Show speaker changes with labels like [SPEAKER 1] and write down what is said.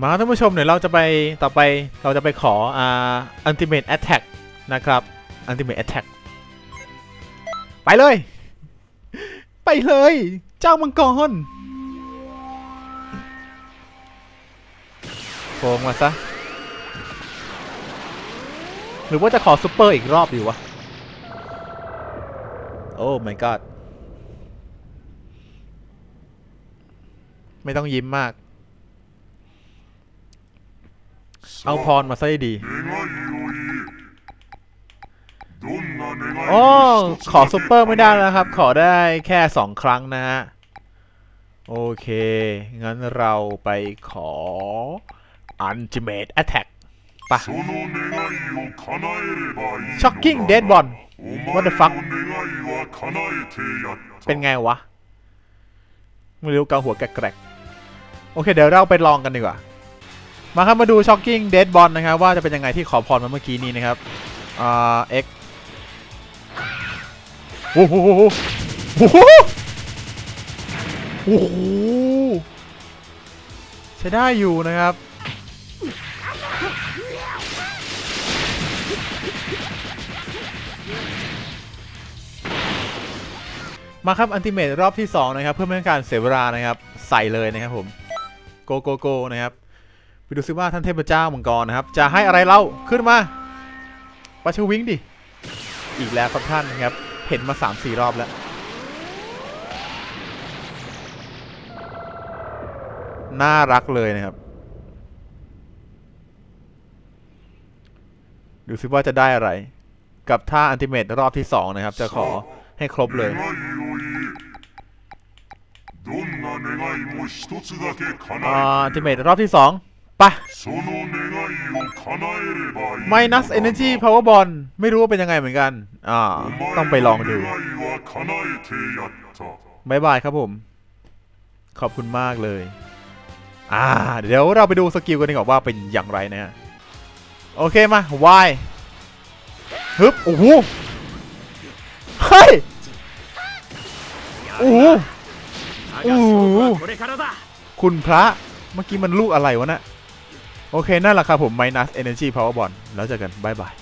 [SPEAKER 1] มาท่านผู้ชมเดี๋ยวเราจะไปต่อไปเราจะไปขออ่า ultimate attack นะครับ ultimate attack ไปเลย ไปเลย เจ้ามังกรโกงมาซะ หรือว่าจะขอซูเปอร์อีกรอบดีวะ โอ้ my god ไม่ต้องยิ้มมาก เอาพรมาใซะดีโอ้ ขอซุปเปอร์ไม่ได้แล้วครับ ขอได้แค่สองครั้งนะฮะ โอเค งั้นเราไปขอ
[SPEAKER 2] อันจิเมตแอทแท็ปะ
[SPEAKER 1] Shocking Dead
[SPEAKER 2] Bond
[SPEAKER 1] What the เป็นไงวะ ไม่รู้กาหัวแกรกโอเค เดี๋ยวเราไปลองกันดีกว่า มาครับมาดู Shocking Dead Ball นะครับว่าจะเป็นยังไงที่ขอพรมาเมื่อกี้นี้นะครับอ่า X โอ้โหโอ้โหโอ้โหใช้ได้อยู่นะครับมาครับอันติเมตรอบที่ 2 นะครับ เพื่อไม่ให้การเสียเวลานะครับ ใส่เลยนะครับผม โกโกโกนะครับ ไปดูซิว่าท่านเทพเจ้ามังกรนะครับ จะให้อะไรเราขึ้นมาปาชวิงดิ อีกแล้วครับท่านนะครับ เห็นมา3ามสี่รอบแล้ว น่ารักเลยนะครับ ดูซิว่าจะได้อะไร กับท่าอันติเมตรอบที่สองนะครับ จะขอให้ครบเลยอันติเมตรอบที่สอง ปะ
[SPEAKER 2] ไมนัสเอเนจีพา
[SPEAKER 1] วเวอร์บอลไม่รู้ว่าเป็นยังไงเหมือนกันอ่าต้องไปลองดูบายบายครับผม ขอบคุณมากเลย อ่า เดี๋ยวเราไปดูสกิลกันดีกว่าว่าเป็นอย่างไรนะฮะ โอเคมาวายฮึบ โอ้โห เฮ้ย โอ้โโอ้
[SPEAKER 3] โห
[SPEAKER 1] คุณพระ เมื่อกี้มันลูกอะไรวะนะ่ะ โอเค นั่นแหละครับผม Minus Energy Power Ball แล้วเจอกันบายบาย